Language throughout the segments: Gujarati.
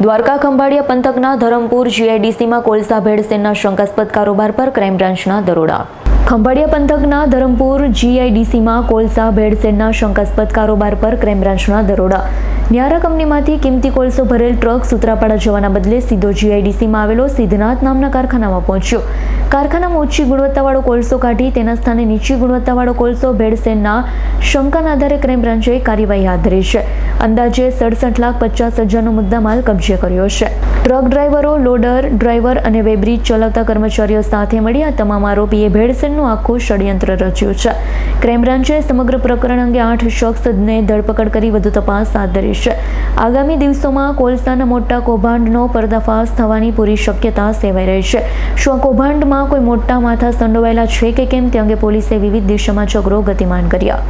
દ્વારકા ખંભાળિયા પંથકના ધરમપુર જીઆઈડીસીમાં કોલસા ભેળસેનના શંકાસ્પદ કારોબાર પર ક્રાઇમ બ્રાન્ચના દરોડા. ખંભાળિયા પંથકના ધરમપુર જીઆઈડીસીમાં કોલસા, ભેળસેળના શંકાસ્પદ કારોબાર પર ક્રાઇમ બ્રાન્ચના દરોડા. ન્યારા કંપનીમાંથી કિંમતી કોલસો ભરેલ ટ્રક સુત્રાપાડા જવાના બદલે સીધો જીઆઈડીસીમાં આવેલો સિદ્ધનાથ નામના કારખાનામાં પહોંચ્યો. કારખાનામાં ઓછી ગુણવત્તાવાળો કોલસો કાઢી તેના સ્થાને નીચી ગુણવત્તાવાળો કોલસો ભેળસેનના શંકાના આધારે ક્રાઇમ બ્રાન્ચે કાર્યવાહી હાથ ધરી છે. અંદાજે સડસઠ લાખ પચાસ હજારનો મુદ્દામાલ કબજે કર્યો છે. ટ્રક ડ્રાઈવરો લોડર ડ્રાઈવર અને વેબ્રિજ ચલાવતા કર્મચારીઓ સાથે મળી આ તમામ આરોપીએ ભેળસેનનું આખું ષડયંત્ર રચ્યું છે. ક્રાઇમ સમગ્ર પ્રકરણ અંગે આઠ શખ્સને ધરપકડ કરી વધુ તપાસ હાથ ધરી છે. આગામી દિવસોમાં કોલસાના મોટા કૌભાંડનો પર્દાફાશ થવાની પૂરી શક્યતા સેવાઈ રહી છે. શું આ કૌભાંડમાં કોઈ મોટા માથા સંડોવાયેલા છે કે કેમ તે અંગે પોલીસે વિવિધ દિશામાં ચક્રો ગતિમાન કર્યા.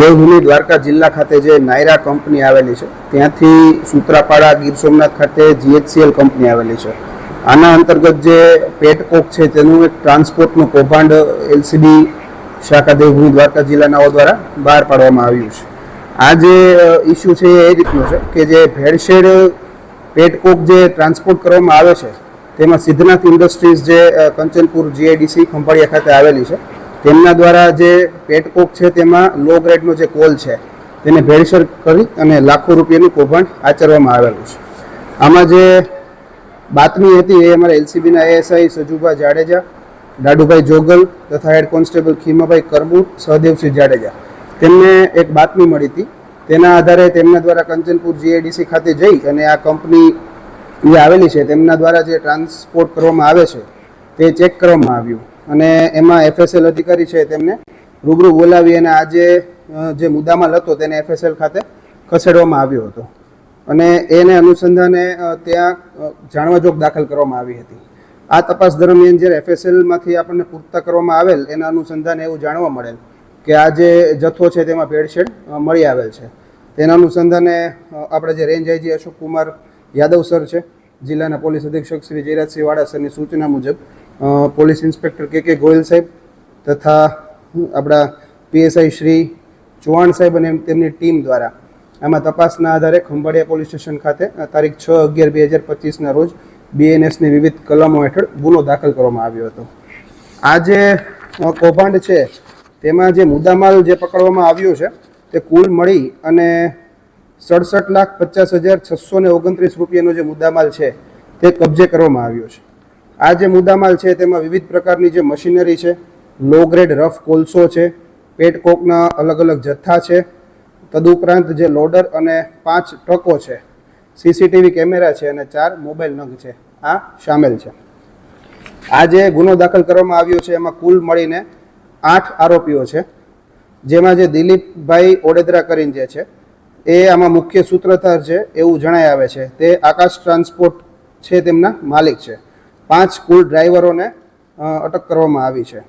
દેવભૂમિ દ્વારકા જિલ્લા ખાતે જે નાયરા કંપની આવેલી છે, ત્યાંથી સુત્રાપાડા ગીર સોમનાથ ખાતે જીએચસીએલ કંપની આવેલી છે. આના અંતર્ગત જે પેટકોક છે, તેનું એક ટ્રાન્સપોર્ટનું કૌભાંડ એલસીબી શાખા દેવભૂમિ દ્વારકા જિલ્લાનાઓ દ્વારા બહાર પાડવામાં આવ્યું છે. આ જે ઇસ્યુ છે એ રીતનો છે કે જે ભેળસેળ પેટકોક જે ટ્રાન્સપોર્ટ કરવામાં આવે છે, તેમાં સિદ્ધનાથ ઇન્ડસ્ટ્રીઝ જે કંચનપુર જીઆઈડીસી ખંભાળિયા ખાતે આવેલી છે, તેમના દ્વારા જે પેટકોક છે, તેમાં લો ગ્રેડનો જે કોલ છે, તેને ભેળસેળ કરી અને લાખો રૂપિયાનું કૌભાંડ આચરવામાં આવેલું છે. આમાં જે બાતમી હતી એ અમારા એલસીબીના એએસઆઈ સજુભા જાડેજા ડાડુભાઈ જોગલ તથા હેડ કોન્સ્ટેબલ ખીમાભાઈ કરબુ, સહદેવસિંહ જાડેજા. તેમને એક બાતમી મળી હતી. તેના આધારે તેમના દ્વારા કંચનપુર જીઆઈડીસી ખાતે જઈ અને આ કંપની જે આવેલી છે, તેમના દ્વારા જે ટ્રાન્સપોર્ટ કરવામાં આવે છે, તે ચેક કરવામાં આવ્યું. અને એમાં એફએસએલ અધિકારી છે તેમને રૂબરૂ બોલાવી અને આજે જે મુદ્દામાં લતો, તેને એફએસએલ ખાતે ખસેડવામાં આવ્યો હતો. અને એને અનુસંધાને ત્યાં જાણવા જાણવાજોગ દાખલ કરવામાં આવી હતી. આ તપાસ દરમિયાન જ્યારે એફએસએલમાંથી આપણને પૂરતા કરવામાં આવેલ, એના અનુસંધાને એવું જાણવા મળેલ કે આ જે જથ્થો છે તેમાં ભેળસેળ મળી આવેલ છે. તેના અનુસંધાને આપણે જે range IG Ashok Kumar Yadav sir છે, જિલ્લાના પોલીસ અધિક્ષક શ્રી જયરાજસિંહ વાડા સરની સૂચના મુજબ પોલીસ ઇન્સ્પેક્ટર કે કે ગોયલ સાહેબ તથા આપણા પીએસઆઈ શ્રી ચૌહાણ સાહેબ અને તેમની ટીમ દ્વારા આમાં તપાસના આધારે ખંભાળિયા પોલીસ સ્ટેશન ખાતે તારીખ છ અગિયાર બે હજાર પચીસના રોજ બીએનએસની વિવિધ કલમો હેઠળ ગુનો દાખલ કરવામાં આવ્યો હતો. આ જે કૌભાંડ છે, તેમાં જે મુદ્દામાલ જે પકડવામાં આવ્યો છે, તે કુલ મળી અને સડસઠ લાખ પચાસ હજાર છસો ને ઓગણત્રીસ રૂપિયાનો જે મુદ્દામાલ છે, તે કબજે કરવામાં આવ્યો છે. આ જે મુદ્દામાલ છે, તેમાં વિવિધ પ્રકારની જે મશીનરી છે, લો ગ્રેડ રફ કોલસો છે પેટકોકના અલગ અલગ જથ્થા છે તદુપરાંત જે લોડર અને પાંચ ટ્રકો છે, સીસીટીવી કેમેરા છે અને ચાર મોબાઈલ નગ છે, આ સામેલ છે. આ જે ગુનો દાખલ કરવામાં આવ્યો છે, એમાં કુલ મળીને આઠ આરોપીઓ છે, જેમાં જે દિલીપભાઈ ઓડેદરા કરીને જે છે, એ આમાં મુખ્ય સૂત્રધાર છે એવું જણાય આવે છે. તે આકાશ ટ્રાન્સપોર્ટ છે તેમના માલિક છે. પાંચ કુલ ડ્રાઈવરોને અટક કરવામાં આવી છે.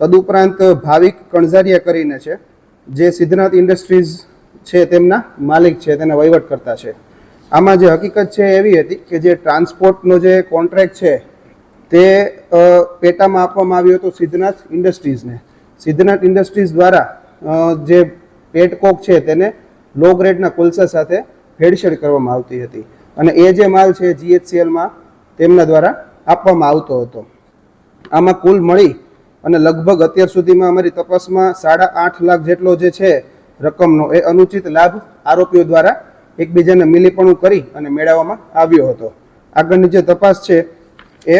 તદુપરાંત ભાવિક કણઝારિયા કરીને છે, જે સિદ્ધનાથ ઇન્ડસ્ટ્રીઝ છે તેમના માલિક છે, તેના વહીવટ કરતા છે. આમાં જે હકીકત છે એવી હતી કે જે ટ્રાન્સપોર્ટનો જે કોન્ટ્રાક્ટ છે તે પેટામાં આપવામાં આવ્યો હતો સિદ્ધનાથ ઇન્ડસ્ટ્રીઝને. સિદ્ધનાથ ઇન્ડસ્ટ્રીઝ દ્વારા જે પેટકોક છે તેને લો ગ્રેડના કોલસા સાથે ભેળસેળ કરવામાં આવતી હતી. અને એ જે માલ છે જીએચસીએલમાં તેમના દ્વારા આપવામાં આવતો હતો. આમાં કુલ મળી અને લગભગ અત્યાર સુધીમાં અમારી તપાસમાં સાડા આઠ લાખ જેટલો જે છે રકમનો એ અનુચિત લાભ આરોપીઓ દ્વારા એકબીજાને મિલીપણું કરી અને મેળવવામાં આવ્યો હતો. આગળની જે તપાસ છે એ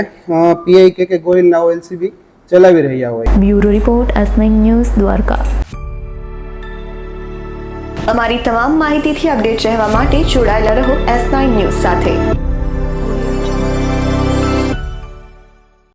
પીઆઈ કે કે ગોયલના એલસીબી ચલાવી રહ્યા હોય. Bureau report S news Dwarka. અમારી તમામ માહિતીથી અપડેટ રહેવા માટે જોડાયેલા રહો એસ નાઇન ન્યૂઝ સાથે.